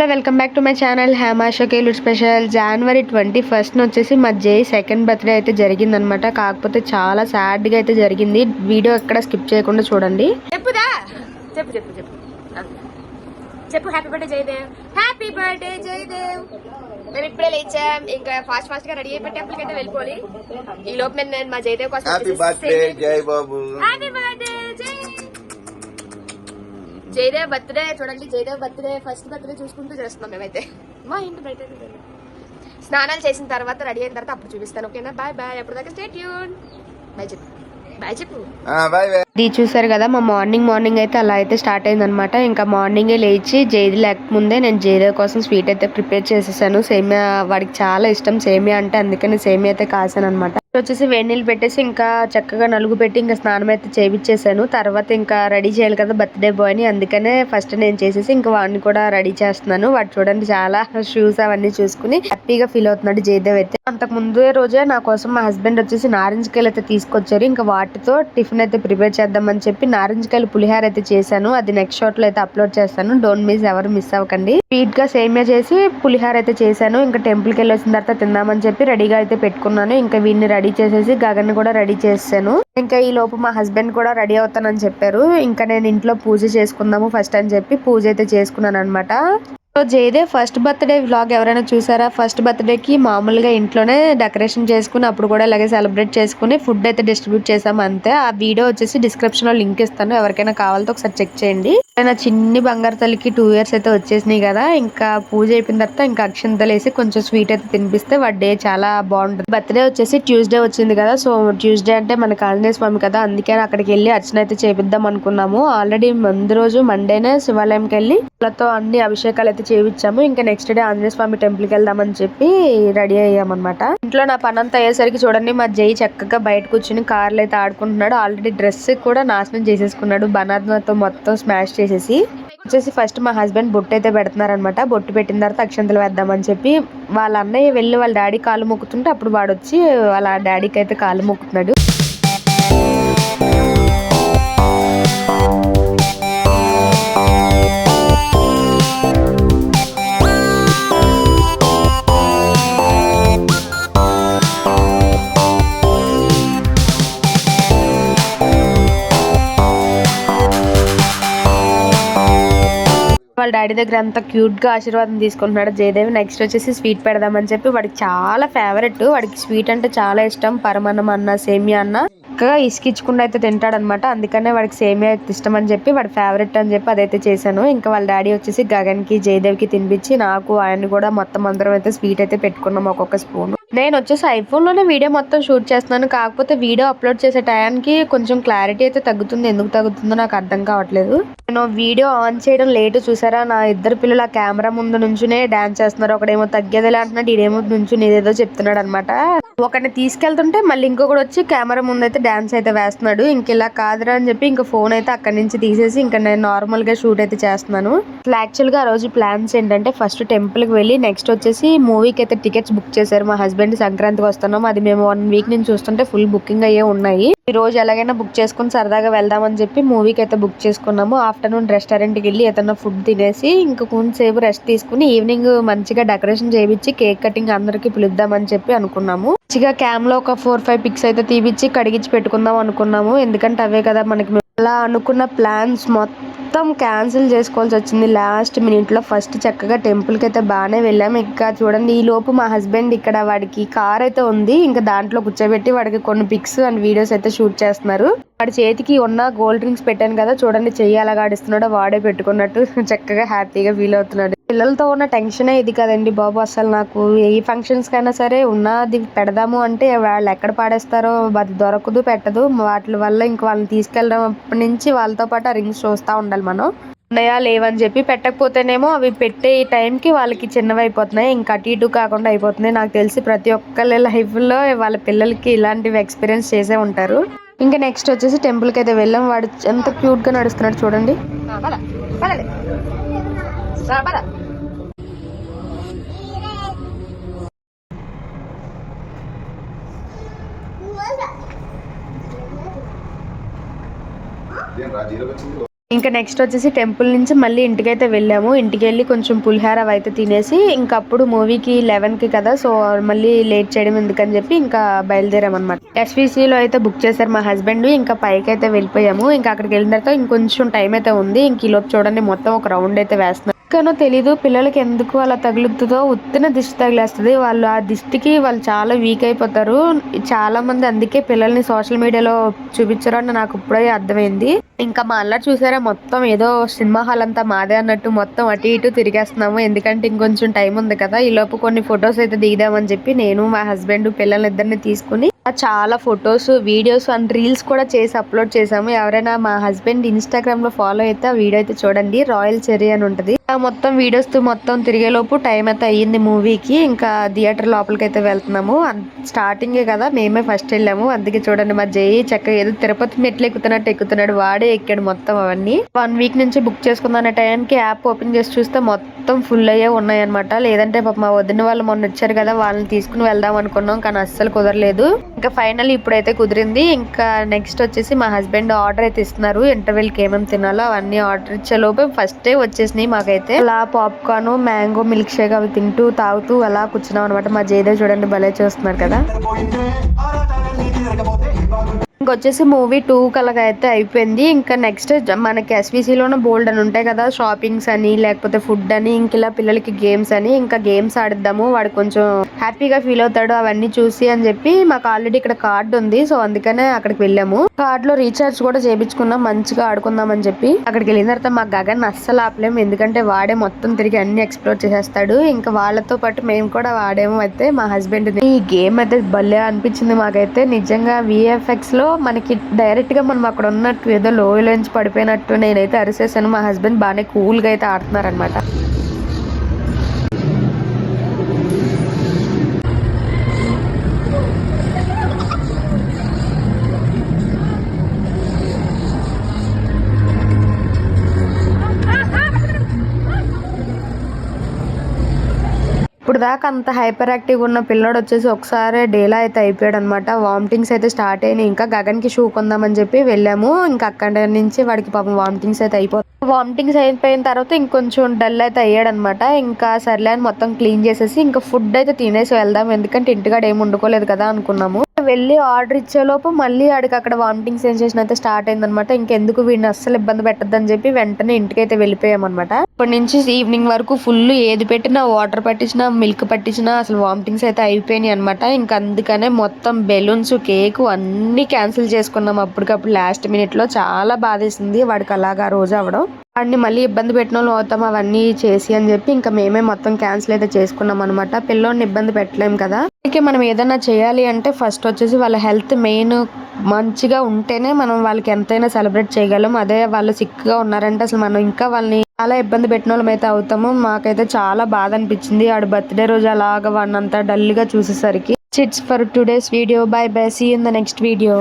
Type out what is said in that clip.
Hello welcome back to my channel. హేమాష కేలుడ్ special. జనవరి twenty first వచ్చేసి మా జై సెకండ్ బర్త్డే అయితే జరిగిందనమాట కాకపోతే చాలా సాడ్గా అయితే జరిగింది. వీడియో ఎక్కడ స్కిప్ చేయకుండా చూడండి. చెప్పుదా? చెప్పు చెప్పు చెప్పు. చెప్పు happy birthday Jayadev happy birthday Jayadev మేము ఇప్పుడే లేచాం. ఇంకా ఫాస్ట్ ఫాస్ట్గా రెడీ అయిపోయి టెంపుల్కి అయితే వెళ్ళిపోవాలి. ఈ లోపు నేను మా జయదేవ్ కోసం హ్యాపీ బర్త్డే జై బాబు హ్యాపీ బర్త్డే జై జయదేవ్ బర్త్డే చూడండి జయదేవ్ బర్త్డే ఫస్ట్ బర్త్డే చూసుకుంటూ చేస్తున్నాం మేమైతే. మా ఇంటి బయట స్నానాలు చేసిన తర్వాత రెడీ అయిన తర్వాత అప్పుడు చూపిస్తాను ఓకేనా? Bye bye. అప్పుడు దాకా స్టే ట్యూన్ బాయ్ చెప్పు. బాయ్ చెప్పు. Bye bye. ఇది చూసారు కదా మా మార్నింగ్ మార్నింగ్ అయితే అలా అయితే స్టార్ట్ అయిందనమాట ఇంకా మార్నింగే లేచి జైది లేకముందే నేను జైదేవ్ కోసం స్వీట్ అయితే ప్రిపేర్ చేసేసాను. సేమియా వాడికి చాలా ఇష్టం. సేమియా అంటే అందుకని సేమియా అయితే కాసాను అనమాట వచ్చేసి వేడి నీళ్ళు పెట్టేసి ఇంకా చక్కగా నలుగు పెట్టి ఇంకా స్నానం అయితే చేయించేసాను తర్వాత ఇంకా రెడీ చేయాలి కదా బర్త్డే బాయ్ అని అందుకనే ఫస్ట్ నేను చేసేసి ఇంకా వాడిని కూడా రెడీ చేస్తున్నాను. వాడు చూడండి చాలా షూస్ అవన్నీ చూసుకుని హ్యాపీగా ఫీల్ అవుతున్నాడు జయదేవ్ అయితే. అంతకు ముందే రోజే నా కోసం మా హస్బెండ్ వచ్చేసి నారింజకాయలు అయితే తీసుకొచ్చారు. ఇంకా వాటితో టిఫిన్ అయితే ప్రిపేర్ చేద్దామని చెప్పి నారింజ కాయలు పులిహార అయితే చేశాను. అది నెక్స్ట్ షాట్లో అయితే అప్లోడ్ చేస్తాను. డోంట్ మిస్ ఎవరు మిస్ అవ్వకండి. స్వీట్గా సేమియా చేసి పులిహార అయితే చేశాను. ఇంకా టెంపుల్కి వెళ్ళొచ్చిన వెళ్ళి వచ్చిన తర్వాత తిందామని చెప్పి రెడీగా అయితే పెట్టుకున్నాను. ఇంకా వీడిని రెడీ చేసేసి గగన్ కూడా రెడీ చేశాను ఇంకా ఈ లోపు మా హస్బెండ్ కూడా రెడీ అవుతానని చెప్పారు. ఇంకా నేను ఇంట్లో పూజ చేసుకుందాము ఫస్ట్ అని చెప్పి పూజ అయితే చేసుకున్నాను అనమాట so Jayadev first birthday vlog ఎవరైనా చూసారా? ఫస్ట్ బర్త్డేకి మామూలుగా ఇంట్లోనే డెకరేషన్ చేసుకుని అప్పుడు కూడా ఇలాగే సెలబ్రేట్ చేసుకుని ఫుడ్ అయితే డిస్ట్రిబ్యూట్ చేసాం అంతే. ఆ వీడియో వచ్చేసి డిస్క్రిప్షన్లో లింక్ ఇస్తాను. ఎవరికైనా కావాలంటే ఒకసారి చెక్ చేయండి. నా చిన్ని బంగారు తల్లికి టూ ఇయర్స్ అయితే వచ్చేసినాయి కదా ఇంకా పూజ అయిపోయిన తర్వాత ఇంకా అక్షంతలు వేసి కొంచెం స్వీట్ అయితే తినిపిస్తే వాడి డే చాలా బాగుంటుంది. బర్త్డే వచ్చేసి ట్యూస్డే వచ్చింది కదా సో ట్యూస్డే అంటే మనకి ఆంజనేయ స్వామి కదా అందుకే అక్కడికి వెళ్ళి అర్చన అయితే చేపిద్దాం అనుకున్నాము. ఆల్రెడీ ముందు రోజు మండేనే శివాలయంకి వెళ్ళి వాళ్ళతో అన్ని అభిషేకాలు అయితే చేయించాము ఇంకా నెక్స్ట్ డే ఆంజనేయ స్వామి టెంపుల్కి వెళ్దామని చెప్పి రెడీ అయ్యామన్నమాట ఇంట్లో నా పని అంతా అయ్యేసరికి చూడండి మా జై చక్కగా బయట కూర్చుని కార్లు అయితే ఆడుకుంటున్నాడు. ఆల్రెడీ డ్రెస్ కూడా నాశనం చేసేసుకున్నాడు. బనానాతో మొత్తం స్మాష్ చేసి చేసేసి వచ్చేసి ఫస్ట్ మా హస్బెండ్ బొట్టు అయితే పెడుతున్నారనమాట బొట్టు పెట్టిన తర్వాత అక్షంతలు వేద్దామని చెప్పి వాళ్ళ అన్నయ్య వెళ్ళి వాళ్ళ డాడీ కాలు మొక్కుతుంటే అప్పుడు వాడు వచ్చి వాళ్ళ డాడీకి అయితే కాలు మొక్కుతున్నాడు. వాళ్ళ డాడీ దగ్గర అంత క్యూట్గా ఆశీర్వాదం తీసుకుంటున్నాడు జయదేవి. నెక్స్ట్ వచ్చేసి స్వీట్ పెడదామని చెప్పి వాడికి చాలా ఫేవరెట్ వాడికి స్వీట్ అంటే చాలా ఇష్టం. పరమన్నం అన్న సేమియా అన్న. చక్కగా ఇసుకించకుండా అయితే తింటాడనమాట. అందుకనే వాడికి సేమియా అయితే ఇష్టం అని చెప్పి వాడి ఫేవరెట్ అని చెప్పి అదైతే చేశాను. ఇంకా వాళ్ళ డాడీ వచ్చేసి గగన్కి కి తినిపించి నాకు ఆయన కూడా మొత్తం అందరం అయితే స్వీట్ అయితే పెట్టుకున్నాం ఒక్కొక్క స్పూన్ నేను వచ్చేసి ఐఫోన్లోనే వీడియో మొత్తం షూట్ చేస్తున్నాను. కాకపోతే వీడియో అప్లోడ్ చేసే టయానికి కొంచెం క్లారిటీ అయితే తగ్గుతుంది. ఎందుకు తగ్గుతుందో నాకు అర్థం కావట్లేదు. నేను వీడియో ఆన్ చేయడం లేట్ చూసారా? నా ఇద్దరు పిల్లలు ఆ కెమెరా ముందు నుంచునే డాన్స్ చేస్తున్నారు. ఒకడేమో తగ్గేదిలే అంటున్నాడు. ఇదేమో నుంచుని ఏదేదో చెప్తున్నాడు అనమాట ఒకరిని తీసుకెళ్తుంటే మళ్ళీ ఇంకొకటి వచ్చి కెమెరా ముందు అయితే డాన్స్ అయితే వేస్తున్నాడు. ఇంక ఇలా కాదురా అని చెప్పి ఇంకా ఫోన్ అయితే అక్కడి నుంచి తీసేసి ఇంకా నేను నార్మల్గా షూట్ అయితే చేస్తున్నాను. యాక్చువల్గా ఆ రోజు ప్లాన్స్ ఏంటంటే ఫస్ట్ టెంపుల్కి వెళ్ళి నెక్స్ట్ వచ్చేసి మూవీకి అయితే టికెట్స్ బుక్ చేశారు మా హస్బెండ్ సంక్రాంతికి వస్తున్నాం. అది మేము వన్ వీక్ నుంచి చూస్తుంటే ఫుల్ బుకింగ్ అయ్యే ఉన్నాయి. ఈ రోజు ఎలాగైనా బుక్ చేసుకుని సరదాగా వెళ్దామని చెప్పి మూవీకి అయితే బుక్ చేసుకున్నాము. ఆఫ్టర్నూన్ రెస్టారెంట్కి వెళ్ళి ఏదైనా ఫుడ్ తినేసి ఇంక కొంతసేపు రెస్ట్ తీసుకుని ఈవినింగ్ మంచిగా డెకరేషన్ చేయించి కేక్ కటింగ్ అందరికి పిలుద్దామని చెప్పి అనుకున్నాము. మంచిగా క్యామ్లో ఒక ఫోర్ ఫైవ్ పిక్స్ అయితే తీపిచ్చి కడిగించి పెట్టుకుందాం అనుకున్నాము. ఎందుకంటే అవే కదా మనకి అలా అనుకున్న ప్లాన్స్ మొత్తం మొత్తం క్యాన్సిల్ చేసుకోవాల్సి వచ్చింది. లాస్ట్ మినిట్లో ఫస్ట్ చక్కగా టెంపుల్కి అయితే బాగానే వెళ్ళాము ఇంకా చూడండి ఈ లోపు మా హస్బెండ్ ఇక్కడ వాడికి కార్ అయితే ఉంది. ఇంకా దాంట్లో కూర్చోబెట్టి వాడికి కొన్ని పిక్స్ అండ్ వీడియోస్ అయితే షూట్ చేస్తున్నారు. వాడి చేతికి ఉన్న గోల్డ్ డ్రింక్స్ పెట్టాను కదా చూడండి చెయ్యి అలా ఆడిస్తున్నాడో వాడే పెట్టుకున్నట్టు చక్కగా హ్యాపీగా ఫీల్ అవుతున్నాడు. పిల్లలతో ఉన్న టెన్షనే ఇది కదండి బాబు అసలు నాకు. ఏ ఫంక్షన్స్ కైనా సరే ఉన్నది పెడదాము అంటే వాళ్ళు ఎక్కడ పాడేస్తారో అది దొరకదు పెట్టదు. వాటి వల్ల ఇంక వాళ్ళని తీసుకెళ్ళడం నుంచి వాళ్ళతో పాటు ఆ రింగ్స్ చూస్తూ ఉండాలి మనం. ఉన్నాయా లేవని చెప్పి పెట్టకపోతేనేమో అవి పెట్టే టైంకి వాళ్ళకి చిన్నవి అయిపోతున్నాయి. ఇంకా అటు ఇటు కాకుండా అయిపోతున్నాయి. నాకు తెలిసి ప్రతి ఒక్కళ్ళ లైఫ్లో వాళ్ళ పిల్లలకి ఇలాంటివి ఎక్స్పీరియన్స్ చేసే ఉంటారు. ఇంకా నెక్స్ట్ వచ్చేసి టెంపుల్కి అయితే వెళ్ళాం. వాడు ఎంత క్యూట్గా నడుస్తున్నాడు చూడండి. వచ్చింది. ఇంకా నెక్స్ట్ వచ్చేసి టెంపుల్ నుంచి మళ్ళీ ఇంటికైతే వెళ్ళాము. ఇంటికి వెళ్ళి కొంచెం పులిహార అవి అయితే తినేసి ఇంకా అప్పుడు మూవీకి లెవెన్కి కదా సో మళ్ళీ లేట్ చేయడం ఎందుకని చెప్పి ఇంకా బయలుదేరామన్నమాట. ఎస్విసిలో లో అయితే బుక్ చేశారు మా హస్బెండ్ ఇంకా పైకి అయితే వెళ్ళిపోయాము. ఇంకా అక్కడికి వెళ్ళిన తర్వాత ఇంకొంచెం టైం అయితే ఉంది. ఇంక ఈ లోపు చూడండి మొత్తం ఒక రౌండ్ అయితే వేస్తున్నాం కానో తెలీదు. పిల్లలకి ఎందుకు అలా తగులుతుందో ఉత్తిన దిష్టి తగిలేస్తుంది. వాళ్ళు ఆ దిష్టికి వాళ్ళు చాలా వీక్ అయిపోతారు. చాలా మంది అందుకే పిల్లల్ని సోషల్ మీడియాలో చూపించరు అని నాకు ఇప్పుడే అర్థమైంది. ఇంకా మా అల్లరి చూసారా? మొత్తం ఏదో సినిమా హాల్ అంతా మాదే అన్నట్టు మొత్తం అటు ఇటు తిరిగేస్తున్నాము. ఎందుకంటే ఇంకొంచెం టైం ఉంది కదా. ఈ లోపు కొన్ని ఫొటోస్ అయితే దిగుదామని చెప్పి నేను మా హస్బెండ్ పిల్లలిద్దరిని తీసుకుని చాలా ఫొటోస్ వీడియోస్ అండ్ రీల్స్ కూడా చేసి అప్లోడ్ చేసాము ఎవరైనా మా హస్బెండ్ ఇన్స్టాగ్రామ్లో ఫాలో అయితే ఆ వీడియో అయితే చూడండి. రాయల్ చెరీ అని ఉంటుంది. ఆ మొత్తం వీడియోస్తో మొత్తం తిరిగేలోపు టైం అయితే అయ్యింది మూవీకి. ఇంకా థియేటర్ లోపలికి అయితే వెళ్తున్నాము. స్టార్టింగే కదా మేమే ఫస్ట్ వెళ్ళాము. అందుకే చూడండి మా జై చక్కగా ఏదో తిరుపతి మెట్లు ఎక్కుతున్నట్టు ఎక్కుతున్నాడు. వాడే ఎక్కాడు మొత్తం అవన్నీ. వన్ వీక్ నుంచి బుక్ చేసుకుందాం టైంకి యాప్ ఓపెన్ చేసి చూస్తే మొత్తం ఫుల్ అయ్యే ఉన్నాయన్నమాట. లేదంటే పాప మా వదిన వాళ్ళు మొన్న వచ్చారు కదా వాళ్ళని తీసుకుని వెళ్దాం అనుకున్నాం. కానీ అస్సలు కుదరలేదు. ఇంకా ఫైనల్ ఇప్పుడైతే కుదిరింది. ఇంకా నెక్స్ట్ వచ్చేసి మా హస్బెండ్ ఆర్డర్ అయితే ఇస్తున్నారు. ఇంటర్వెల్కి ఏమేమి తినాలో అవన్నీ ఆర్డర్ ఇచ్చే లోపే డే వచ్చేసినాయి మాకైతే. అలా పాప్కార్న్ మ్యాంగో మిల్క్ షేక్ అవి తింటూ తాగుతూ అలా కూర్చున్నాం అనమాట మా జయదేవ్ చూడండి భలే చూస్తున్నారు కదా. ఇంకొచ్చేసి మూవీ టూ కలగా అయితే అయిపోయింది. ఇంకా నెక్స్ట్ మనకి ఎస్విసిలోనే బోల్డ్ అని ఉంటాయి కదా షాపింగ్స్ అని లేకపోతే ఫుడ్ అని ఇంక ఇలా పిల్లలకి గేమ్స్ అని ఇంకా గేమ్స్ ఆడిద్దాము. వాడు కొంచెం హ్యాపీగా ఫీల్ అవుతాడు అవన్నీ చూసి అని చెప్పి మాకు ఆల్రెడీ ఇక్కడ కార్డు ఉంది. సో అందుకనే అక్కడికి వెళ్ళాము. కార్డ్లో రీఛార్జ్ కూడా చేపించుకున్నాం. మంచిగా ఆడుకుందాం అని చెప్పి అక్కడికి వెళ్ళిన తర్వాత మా గగన్ అస్సలు ఆపలేము. ఎందుకంటే వాడే మొత్తం తిరిగి అన్ని ఎక్స్ప్లోర్ చేసేస్తాడు. ఇంకా వాళ్ళతో పాటు మేము కూడా వాడేమో అయితే మా హస్బెండ్ ఈ గేమ్ అయితే భలే అనిపించింది మాకైతే. నిజంగా విఎఫ్ఎక్స్లో మనకి డైరెక్ట్గా మనం అక్కడ ఉన్నట్టు ఏదో లోయలోంచి పడిపోయినట్టు నేనైతే అరిసేసాను. మా హస్బెండ్ బాగానే కూల్గా అయితే ఆడుతున్నారనమాట దాకా అంత హైపర్ యాక్టివ్ ఉన్న పిల్లోడు వచ్చేసి ఒకసారి డేలా అయితే అయిపోయాడు అనమాట వామిటింగ్స్ అయితే స్టార్ట్ అయినాయి. ఇంకా గగన్కి షూ కొందామని చెప్పి వెళ్ళాము. ఇంకా అక్కడ నుంచి వాడికి పాపం వామిటింగ్స్ అయితే అయిపోతాయి వామిటింగ్స్ అయిపోయిన తర్వాత ఇంకొంచెం డల్ అయితే అయ్యాడు అనమాట ఇంకా సర్లే అని మొత్తం క్లీన్ చేసేసి ఇంకా ఫుడ్ అయితే తినేసి వెళ్దాం. ఎందుకంటే ఇంటికాడ ఏమి వండుకోలేదు కదా అనుకున్నాము. వెళ్ళి ఆర్డర్ ఇచ్చేలోపు మళ్ళీ ఆడికి అక్కడ వామిటింగ్ సెన్సేషన్ అయితే స్టార్ట్ అయిందనమాట. ఇంకెందుకు వీడిని అస్సలు ఇబ్బంది పెట్టద్దని చెప్పి వెంటనే ఇంటికైతే వెళ్ళిపోయాం అనమాట ఇప్పటి నుంచి ఈవినింగ్ వరకు ఫుల్ ఏది పెట్టినా వాటర్ పట్టించినా మిల్క్ పట్టించినా అసలు వామిటింగ్స్ అయితే అయిపోయినాయి అనమాట ఇంకా అందుకనే మొత్తం బెలూన్స్ కేక్ అన్ని క్యాన్సిల్ చేసుకున్నాం అప్పటికప్పుడు లాస్ట్ మినిట్లో చాలా బాధేసింది వాడికి అలాగా రోజు అవడం వాడిని మళ్ళీ ఇబ్బంది పెట్టిన వాళ్ళు అవుతాం అవన్నీ చేసి అని చెప్పి ఇంకా మేమే మొత్తం క్యాన్సిల్ అయితే చేసుకున్నాం అనమాట పిల్లోడిని ఇబ్బంది పెట్టలేం కదా. వాళ్ళకి మనం ఏదైనా చేయాలి అంటే ఫస్ట్ వచ్చేసి వాళ్ళ హెల్త్ మెయిన్ మంచిగా ఉంటేనే మనం వాళ్ళకి ఎంతైనా సెలబ్రేట్ చేయగలం. అదే వాళ్ళు సిక్గా ఉన్నారంటే అసలు మనం ఇంకా వాళ్ళని చాలా ఇబ్బంది పెట్టిన వాళ్ళం అయితే అవుతాము. మాకైతే చాలా బాధ అనిపించింది. ఆడు బర్త్డే రోజు అలాగా వాడినంతా డల్గా చూసేసరికి. Chits for today's video. Bye bye. See in the next video.